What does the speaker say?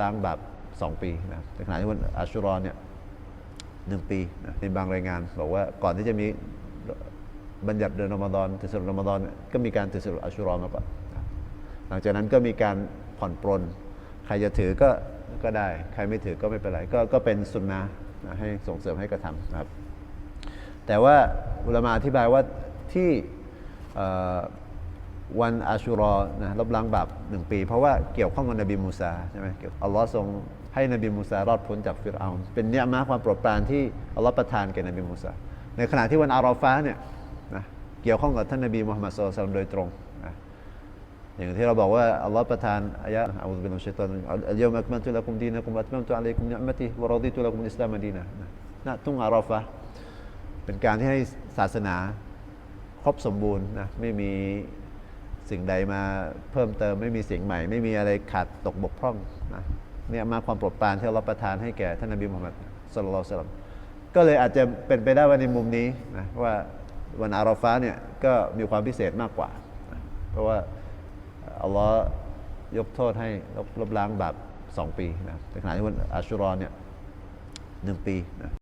ล้างบาปสองปีนะในขณะที่วันอาชุรอเนี่ยหนึ่งปีนะในบางรายงานบอกว่าก่อนที่จะมีบัญญัติเดือนรอมฎอนถือศีลรอมฎอนเนี่ยก็มีการถือศีลอาชุรอมาก่อนนะหลังจากนั้นก็มีการผ่อนปรน ใครจะถือก็ก็ได้ ใครไม่ถือก็ไม่เป็นไร ก็ก็เป็นสุนนะนะให้ส่งเสริมให้กระทำนะครับ แต่ว่าอุลามาอธิบายว่าที่ วันอาชุรอนะลบล้างบาปหนึ่งปี เพราะว่าเกี่ยวข้องกับนบีมูซาใช่ไหมเกี่ยวอัลลอฮ์ทรงให้นบีมูซารอดพ้นจากฟิรเอาเป็นเนียมะห์ความโปรดปรานที่อัลลอฮ์ประทานแก่นบีมูซาในขณะที่วันอาราฟาเนี่ยนะเกี่ยวข้องกับท่านนบีมุฮัมมัดสุลลัลลอมโดยตรงนะอย่างที่เราบอกว่าอัลลอฮ์ประทานอายะอัลลอฮฺบิลลาฮิชัยตอนอัลยอมักมันตุลักุมดีนักุมอัตมัมตุอะลัยกุมนิอ์มติวะรอดีตุลักุมอิสลามดีนะนะทุ่งอาราฟะเป็นการที่ให้ศาสนาครบสมบูรณ์นะไม่มี สิ่งใดมาเพิ่มเติมไม่มีสิ่งใหม่ ไม่มีอะไรขาดตกบกพร่องนะเนี่ยมาความโปรดปรานที่อัลลอฮ์ประทานให้แก่ท่านนบีมุฮัมมัดสุลลัลลอฮุอะลัมก็เลยอาจจะเป็นไปได้ว่าในมุมนี้นะว่าวันอาราฟะห์เนี่ยก็มีความพิเศษมากกว่านะเพราะว่าอัลลอฮ์ยกโทษให้ลบลบล้างบาปสองปีนะในขณะที่วันอาชุรอเนี่ยหนึ่งปีนะ